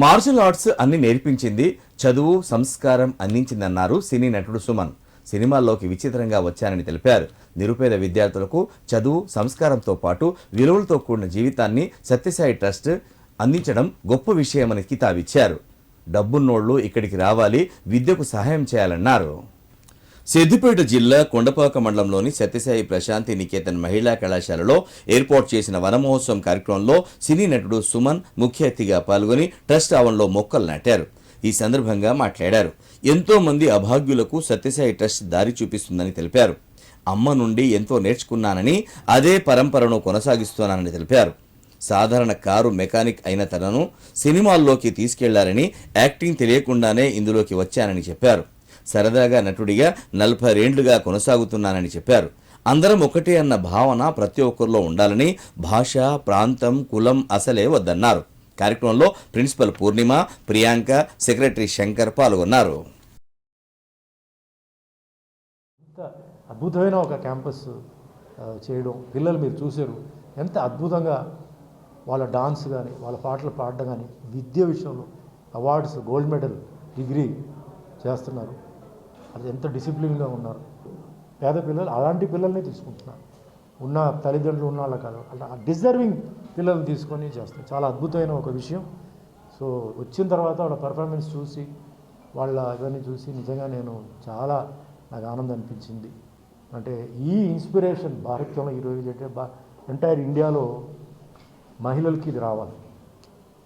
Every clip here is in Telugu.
మార్షల్ ఆర్ట్స్ అన్ని నేర్పించింది చదువు సంస్కారం అందించిందన్నారు సినీ నటుడు సుమన్. సినిమాల్లోకి విచిత్రంగా వచ్చానని తెలిపారు. నిరుపేద విద్యార్థులకు చదువు సంస్కారంతో పాటు విలువలతో కూడిన జీవితాన్ని సత్యసాయి ట్రస్ట్ అందించడం గొప్ప విషయమని కితాబిచ్చారు. డబ్బున్నోళ్ళు ఇక్కడికి రావాలి విద్యకు సహాయం చేయాలన్నారు. సిద్దిపేట జిల్లా కొండపాక మండలంలోని సత్యసాయి ప్రశాంతి నికేతన్ మహిళా కళాశాలలో ఏర్పాటు చేసిన వనమహోత్సవం కార్యక్రమంలో సినీ నటుడు సుమన్ ముఖ్య అతిథిగా పాల్గొని ట్రస్ట్ ఆవరణలో మొక్కలు నాటారు. ఈ సందర్భంగా మాట్లాడారు. ఎంతో మంది అభాగ్యులకు సత్యసాయి ట్రస్ట్ దారి చూపిస్తుందని తెలిపారు. అమ్మ నుండి ఎంతో నేర్చుకున్నానని అదే పరంపరను కొనసాగిస్తున్నానని తెలిపారు. సాధారణ కారు మెకానిక్ అయిన తనను సినిమాల్లోకి తీసుకెళ్ళారని యాక్టింగ్ తెలియకుండానే ఇందులోకి వచ్చానని చెప్పారు. సరదాగా నటుడిగా నలభై రెండ్లుగా కొనసాగుతున్నానని చెప్పారు. అందరం ఒకటే అన్న భావన ప్రతి ఒక్కరిలో ఉండాలని భాష ప్రాంతం కులం అసలే వద్దన్నారు. కార్యక్రమంలో ప్రిన్సిపల్ పూర్ణిమ ప్రియాంక సెక్రటరీ శంకర్ పాల్గొన్నారు. అద్భుతమైన ఒక క్యాంపస్ చేయడం పిల్లలు మీరు చూశారు. ఎంత అద్భుతంగా వాళ్ళ డాన్స్ కానీ వాళ్ళ పాటలు పాడడం కానీ విద్య విషయంలో అవార్డ్స్ గోల్డ్ మెడల్ డిగ్రీ చేస్తున్నారు. అది ఎంత డిసిప్లిన్గా ఉన్నారు. పేద పిల్లలు అలాంటి పిల్లల్ని తీసుకుంటున్నారు. ఉన్న తల్లిదండ్రులు ఉన్న వాళ్ళ కాదు. అలా డిజర్వింగ్ పిల్లల్ని తీసుకొని చేస్తారు. చాలా అద్భుతమైన ఒక విషయం. సో వచ్చిన తర్వాత వాళ్ళ పర్ఫార్మెన్స్ చూసి వాళ్ళ ఇవన్నీ చూసి నిజంగా నేను చాలా నాకు ఆనందం అనిపించింది. అంటే ఈ ఇన్స్పిరేషన్ భారతంలో ఈరోజు అంటే బా ఎంటైర్ ఇండియాలో మహిళలకి ఇది రావాలి.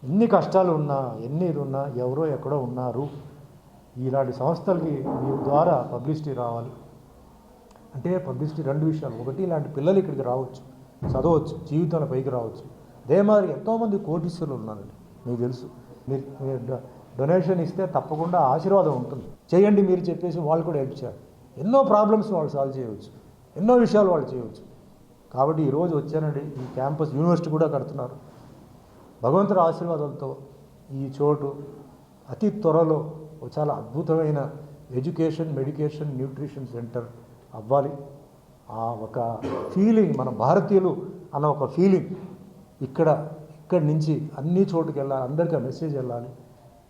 ఎన్ని కష్టాలు ఉన్నా ఎన్ని ఇది ఉన్నా ఎవరో ఎక్కడో ఉన్నారు. ఇలాంటి సంస్థలకి మీ ద్వారా పబ్లిసిటీ రావాలి. అంటే పబ్లిసిటీ రెండు విషయాలు. ఒకటి ఇలాంటి పిల్లలు ఇక్కడికి రావచ్చు చదవచ్చు జీవితంలో పైకి రావచ్చు. అదే మాదిరి ఎంతోమంది కోటీశ్వరులు ఉన్నారండి. మీకు తెలుసు. మీరు మీరు డొ- డొనేషన్ ఇస్తే తప్పకుండా ఆశీర్వాదం ఉంటుంది. చేయండి మీరు చెప్పేసి వాళ్ళు కూడా హెల్ప్ చేయాలి. ఎన్నో ప్రాబ్లమ్స్ వాళ్ళు సాల్వ్ చేయవచ్చు. ఎన్నో విషయాలు వాళ్ళు చేయవచ్చు. కాబట్టి ఈరోజు వచ్చానండి ఈ క్యాంపస్ యూనివర్సిటీ కూడా కడుతున్నారు. భగవంతుడి ఆశీర్వాదాలతో ఈ చోటు అతి త్వరలో ఒక చాలా అద్భుతమైన ఎడ్యుకేషన్ మెడికేషన్ న్యూట్రిషన్ సెంటర్ అవ్వాలి. ఆ ఒక ఫీలింగ్ మన భారతీయులు అన్న ఒక ఫీలింగ్ ఇక్కడ ఇక్కడి నుంచి అన్ని చోటుకి వెళ్ళాలి అందరికీ మెసేజ్ వెళ్ళాలి.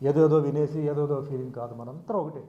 ఏదేదో వినేసి ఏదేదో ఫీలింగ్ కాదు మనంతా ఒకటే.